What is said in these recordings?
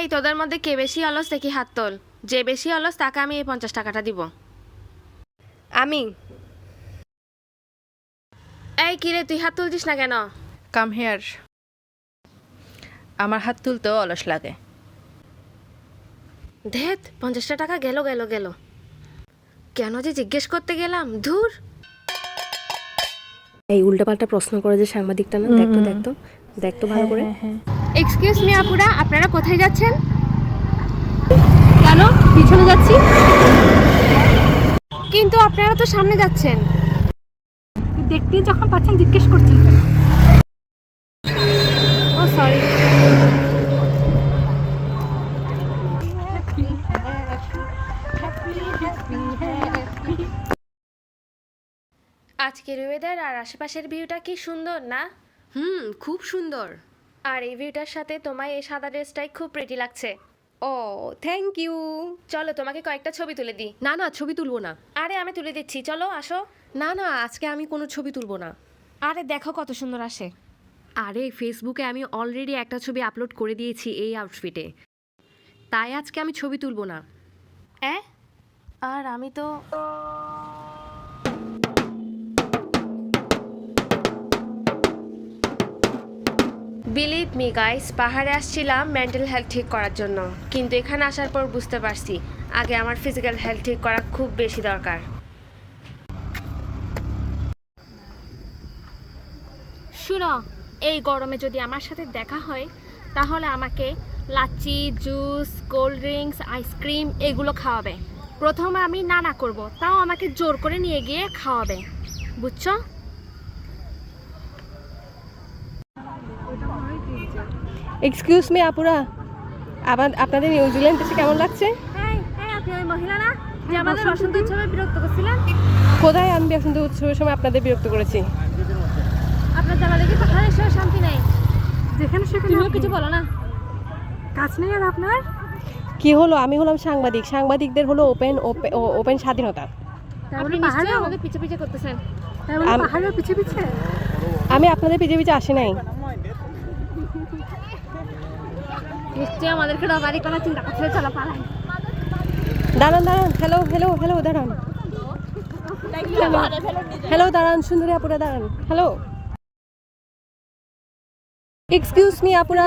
এই তোদের মধ্যে কে বেশি অলস দেখি হাত তোল। যে বেশি অলস তাকে আমি এই পঞ্চাশ টাকাটা দিব। আমি। এই কিরে তুই হাত তুলছিস না কেন? কাম হেয়ার আমার হাত তুলতেও অলস লাগে। ধেত পঞ্চাশটা টাকা গেল গেল গেল। কেন যে জিজ্ঞেস করতে গেলাম ধুর। এই উল্টাপাল্টা প্রশ্ন করে যে সাংবাদিকটা না দেখতো দেখতো দেখতো ভালো করে। এক্সকিউজ মি আপুরা আপনারা কোথায় যাচ্ছেন? কেন? পিছনে যাচ্ছি। কিন্তু আপনারা তো সামনে যাচ্ছেন। দেখতে যখন পাচ্ছেন জিজ্ঞেস করছেন ও সরি আজকের ওয়েদার আর আশেপাশের ভিউটা কি সুন্দর না? হুম খুব সুন্দর। আর এই ভিউটার সাথে তোমায় এই সাদা ড্রেসটাই খুব প্রেটি লাগছে। ও থ্যাংক ইউ চলো তোমাকে কয়েকটা ছবি তুলে দিই। না না ছবি তুলবো না। আরে আমি তুলে দিচ্ছি। চলো আসো। না না আজকে আমি কোনো ছবি তুলবো না। আরে দেখো কত সুন্দর আসে। আরে ফেসবুকে আমি অলরেডি একটা ছবি আপলোড করে দিয়েছি এই আউটফিটে তাই আজকে আমি ছবি তুলবো না। এ আর আমি তো বিলিভ মি গাইস পাহাড়ে আসছিলাম মেন্টাল হেলথ ঠিক করার জন্য। কিন্তু এখানে আসার পর বুঝতে পারছি, আগে আমার ফিজিক্যাল হেলথ ঠিক করা খুব বেশি দরকার। শুনো, এই গরমে যদি আমার সাথে দেখা হয়, তাহলে আমাকে lassi, juice, cold drinks ice cream এগুলো খাওয়াবে। প্রথমে আমি না না করব, তাও আমাকে জোর করে নিয়ে গিয়ে খাওয়াবে। বুঝছ? এক্সকিউজ মি আপুরা। আবার আপনাদের নিউজিল্যান্ড এসে কেমন লাগছে? হ্যাঁ হ্যাঁ আপনি ওই মহিলা আমাদের বসন্ত উৎসবে বিরক্ত করছিলেন। কোথায় আমি বসন্ত উৎসবের সময় আপনাদের বিরক্ত করেছি? আপনার শান্তি নেই। যেখানে সেখানে কিছু বলো না। কাজ নেই আর আপনার? কি হলো? আমি হলাম সাংবাদিক। সাংবাদিকদের হলো ওপেন ওপেন স্বাধীনতা। আমাদের পিছে পিছে করতেছেন। পিছে পিছে? আমি আপনাদের পিছে পিছে আসি নাই। নিশ্চয়ই আমাদেরকে বাড়ি করার চিন্তা করছে চলো পালাই। দাঁড়ান দাঁড়ান হ্যালো হ্যালো হ্যালো দাঁড়ান। হ্যালো দাঁড়ান সুন্দরী আপুরা দাঁড়ান। হ্যালো এক্সকিউজ মি আপুরা।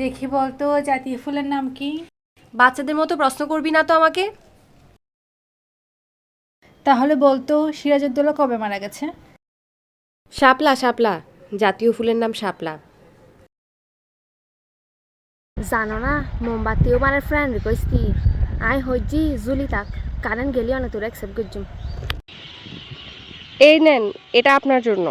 দেখি বলতো জাতীয় ফুলের নাম কি? বাচ্চাদের মতো প্রশ্ন করবি না তো আমাকে। তাহলে বলতো সিরাজউদ্দৌলা কবে মারা গেছে? শাপলা শাপলা জাতীয় ফুলের নাম শাপলা। জানো না মোমবাতিও মানে ফ্রেন্ড রিকোয়েস্ট কি? আই হজ্জি জুলি তাক কারেন্ট গেলিও না তোর অ্যাকসেপ্ট করছুম এই নেন এটা আপনার জন্য।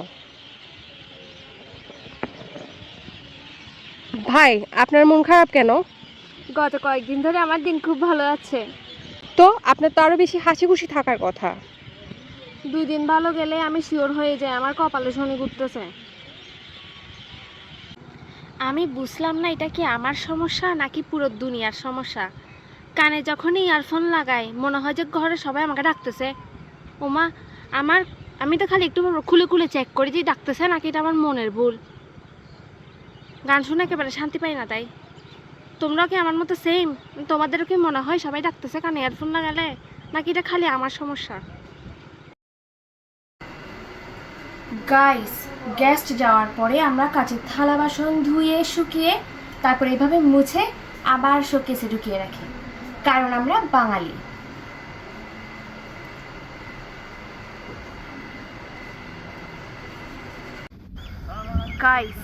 ভাই আপনার মন খারাপ কেন? গত কয়েকদিন ধরে আমার দিন খুব ভালো আছে। তো আপনার তো আরও বেশি হাসি খুশি থাকার কথা। দুই দিন ভালো গেলে আমি শিওর হয়ে যাই আমার কপালে শনি ঘুরতেছে। আমি বুঝলাম না এটা কি আমার সমস্যা নাকি পুরো দুনিয়ার সমস্যা। কানে যখনই ইয়ারফোন লাগাই মনে হয় যে ঘরে সবাই আমাকে ডাকতেছে। ওমা আমার আমি তো খালি একটু খুলে খুলে চেক করি যে ডাকতেছে নাকি এটা আমার মনের ভুল। গান শুনে একেবারে শান্তি পাই না তাই। তোমরা কি আমার মতো সেম তোমাদেরও কি মনে হয় সবাই ডাকতেছে কানে ইয়ারফোন লাগালে? নাকি এটা খালি আমার সমস্যা? গাইস গেস্ট যাওয়ার পরে আমরা কাচের থালা বাসন ধুয়ে, শুকিয়ে, তারপরে এভাবে মুছে আবার শোকেসে ঢুকিয়ে রাখি। কারণ আমরা বাঙালি। গাইস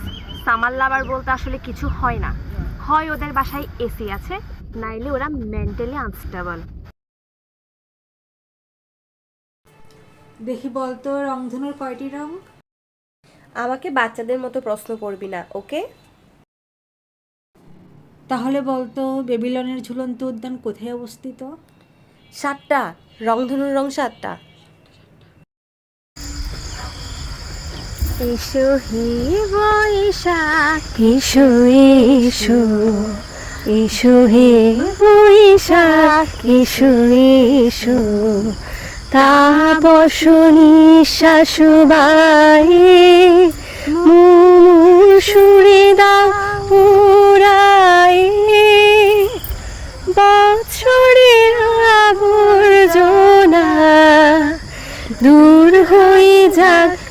সামার লাভার বলতে আসলে কিছু হয় না। হয় ওদের বাসায় এসি আছে নাইলে ওরা মেন্টালি আনস্টেবল দেখি বলতো রংধনুর কয়টি রং? আমাকে বাচ্চাদের মতো প্রশ্ন করবি না ওকে? তাহলে বলতো বেবিলনের ঝুলন্ত উদ্যান কোথায় অবস্থিত? সাতটা রংধনুর রং সাতটা। এসো হে বৈশাখ। এসো এসো এসো হে বৈশাখ। এসো এসো। নিঃশ্বাস বায়ে মুমুর সুরে দাও উড়ায়ে বৎসরের আবর্জনা দূর হয়ে যাক